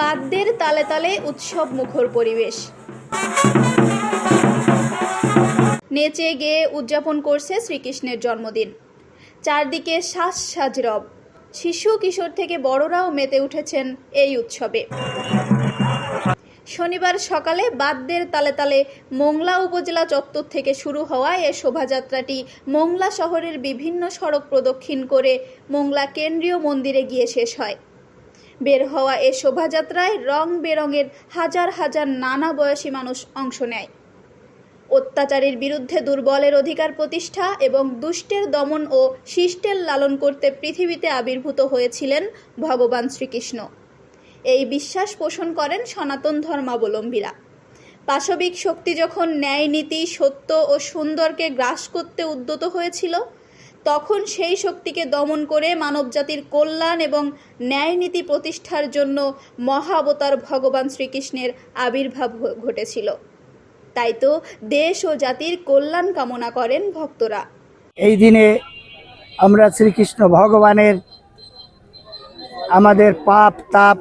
বাদ্যের তালে তালে উৎসব মুখর পরিবেশ। নেচে গেয়ে উদযাপন করছে শ্রীকৃষ্ণের জন্মদিন। চারদিকে শ্বাস সাজ রব শিশু কিশোর থেকে বড়রাও মেতে উঠেছেন এই উৎসবে। শনিবার সকালে বাদ্যের তালে তালে মোংলা উপজেলা চত্বর থেকে শুরু হওয়া এ শোভাযাত্রাটি মোংলা শহরের বিভিন্ন সড়ক প্রদক্ষিণ করে মোংলা কেন্দ্রীয় মন্দিরে গিয়ে শেষ হয়। বের হওয়া এ শোভাযাত্রায় রং বেরঙের হাজার হাজার নানা বয়সী মানুষ অংশ নেয়। অত্যাচারের বিরুদ্ধে দুর্বলের অধিকার প্রতিষ্ঠা এবং দুষ্টের দমন ও শিষ্টের লালন করতে পৃথিবীতে আবির্ভূত হয়েছিলেন ভগবান শ্রীকৃষ্ণ। এই বিশ্বাস পোষণ করেন সনাতন ধর্মাবলম্বীরা। পাশবিক শক্তি যখন ন্যায়, নীতি, সত্য ও সুন্দরকে গ্রাস করতে উদ্যত হয়েছিল তখন সেই শক্তিকে দমন করে মানবজাতির কল্যাণ এবং ন্যায় নীতি প্রতিষ্ঠার জন্য মহাবতার ভগবান শ্রীকৃষ্ণের আবির্ভাব ঘটেছিল। তাই তো দেশ ও জাতির কল্যাণ কামনা করেন ভক্তরা। এই দিনে আমরা শ্রীকৃষ্ণ ভগবানের আমাদের পাপ, তাপ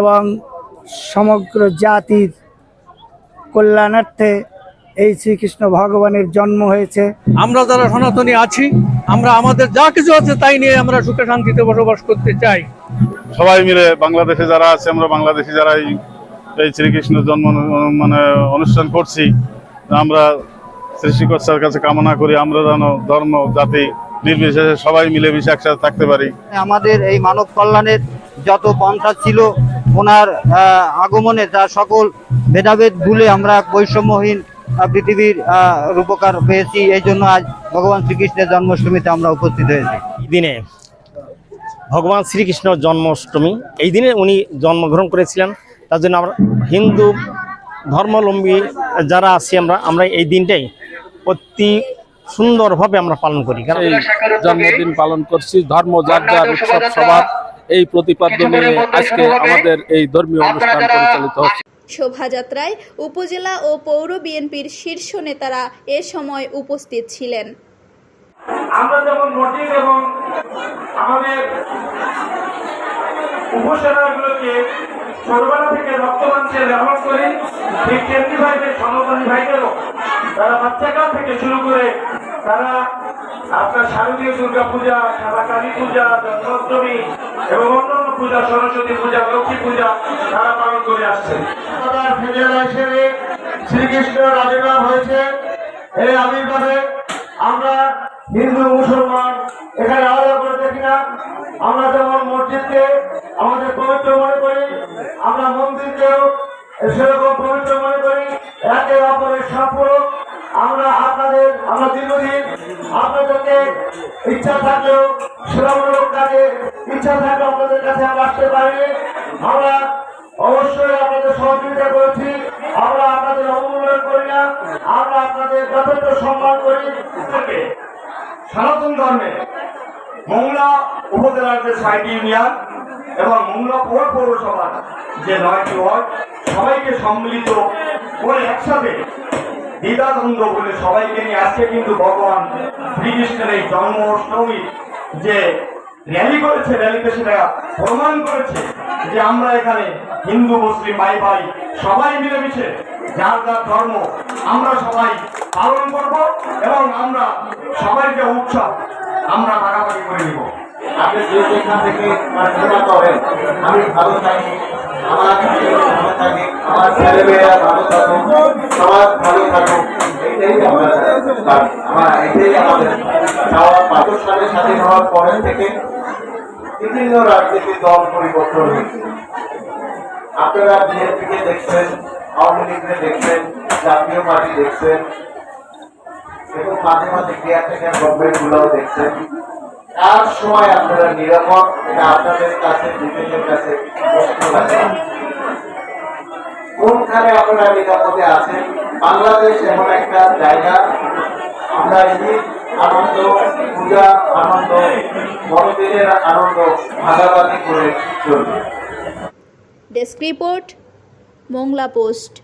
এবং সমগ্র জাতির কল্যাণার্থে এই শ্রীকৃষ্ণ ভগবানের জন্ম হয়েছে। আমরা যারা সনাতনী আছি আমরা আমাদের যা কিছু আছে তাই নিয়ে আমরা সুখে শান্তিতে বসবাস করতে চাই। সবাই মিলে বাংলাদেশে যারা আছে আমরা বাংলাদেশে যারা এই এই শ্রীকৃষ্ণ জন্ম মানে অনুষ্ঠান করছি আমরা সৃষ্টিকর্তার কাছে কামনা করি আমরা যেন ধর্ম জাতি নির্বিশেষে সবাই মিলেমিশে একসাথে থাকতে পারি। আমাদের এই মানব কল্যাণের যত পন্থা ছিল ওনার আগমনে তার সকল ভেদাভেদ ভুলে আমরা বৈষম্যহীন পৃথিবীর রূপকার পেয়েছি এই জন্য আজ ভগবান শ্রীকৃষ্ণের জন্মাষ্টমীতে আমরা উপস্থিত হয়েছি। এই দিনে ভগবান শ্রীকৃষ্ণ জন্মাষ্টমী এই দিনে উনি জন্মগ্রহণ করেছিলেন। তার জন্য আমরা হিন্দু ধর্মাবলম্বী যারা আছি আমরা আমরা এই দিনটাই অতি সুন্দরভাবে আমরা পালন করি। কারণ এই জন্মদিন পালন করছি ধর্ম যার যার উৎসব সবার এই প্রতিপাদ্য নিয়ে আজকে আমাদের এই ধর্মীয় অনুষ্ঠান পরিচালিত হচ্ছে। শোভাযাত্রায় উপজেলা ও পৌর বিএনপির শীর্ষ নেতারা এ সময় উপস্থিত ছিলেন। আমরা এবং আমাদের উপাসনাগুলোকে ছোটবেলা থেকে ব্যবহার করি, ঠিক সনাতনী ভাইদেরও, তারা বাচ্চাকাল থেকে শুরু করে তারা আপনার শারদীয় দুর্গা পূজা কালী পূজা, জন্মাষ্টমী এবং অন্যান্য পূজা, সরস্বতী পূজা, লক্ষ্মী পূজা তারা পালন করে আসছে। হিসেবে শ্রীকৃষ্ণের হয়েছে। এই আবির্ভাবে আমরা হিন্দু, মুসলমান এখানে আলাদা করে দেখি না। আমরা যেমন মসজিদকে আমাদের পবিত্র মনে করি, আমরা মন্দিরকেও সেরকম পবিত্র মনে করি। একে অপরের সম্পূরক আমরা আপনাদের, আমরা দীর্ঘদিন আপনাদেরকে ইচ্ছা থাকলেও সেবামূলক কাজে ইচ্ছা থাকলেও আপনাদের কাছে আমরা আসতে পারিনি। আমরা অবশ্যই আপনাদের সহযোগিতা করেছি। আমরা আপনাদের অবমূল্যায়ন করি না। আমরা আপনাদের যথেষ্ট সম্মান করি। সনাতন ধর্মে মংলা উপজেলার যে ছয়টি ইউনিয়ন এবং মংলা পৌর পৌরসভার যে নয়টি ওয়ার্ড, সবাইকে সম্মিলিত করে একসাথে দ্বিধাদ্বন্দ্ব বলে সবাইকে নিয়ে আজকে কিন্তু ভগবান শ্রীকৃষ্ণের এই জন্মাষ্টমী যে র্যালি করেছে র্যালিতে সেটা প্রমাণ করেছে যে আমরা এখানে হিন্দু, মুসলিম, ভাই ভাই সবাই মিলেমিশে যার যার ধর্ম আমরা সবাই পালন করব এবং আমরা সবাই যে উৎসব আমরা ভাগাভাগি করে নিব। আপনি যেখান থেকে প্রার্থনা করেন, আমি ভালো থাকি, আমার ভালো থাকে, আমার ছেলে মেয়েরা ভালো থাকুক সমাজ চাই। আমরা এটাই আমাদের চাওয়া। বাহাত্তর সালে স্বাধীন হওয়ার পরে থেকে বিভিন্ন রাজনৈতিক দল পরিবর্তন হয়েছে। আপনারা বিএনপিকে দেখছেন, আওয়ামী লীগকে দেখছেন, জাতীয় পার্টি দেখছেন, এবং মাঝে মাঝে কেয়ারটেকার গভর্নমেন্ট গুলোও দেখছেন। আর সময় আপনারা নিরাপদ, এটা আপনাদের কাছে বিবেকের কাছে কোনখানে আপনারা নিরাপদে আছেন? বাংলাদেশ এমন একটা জায়গা আমরা এই আনন্দ পূজা আনন্দ বড়দিনের আনন্দ ভাগাভাগি করে চলবে। Desk report Mongla post.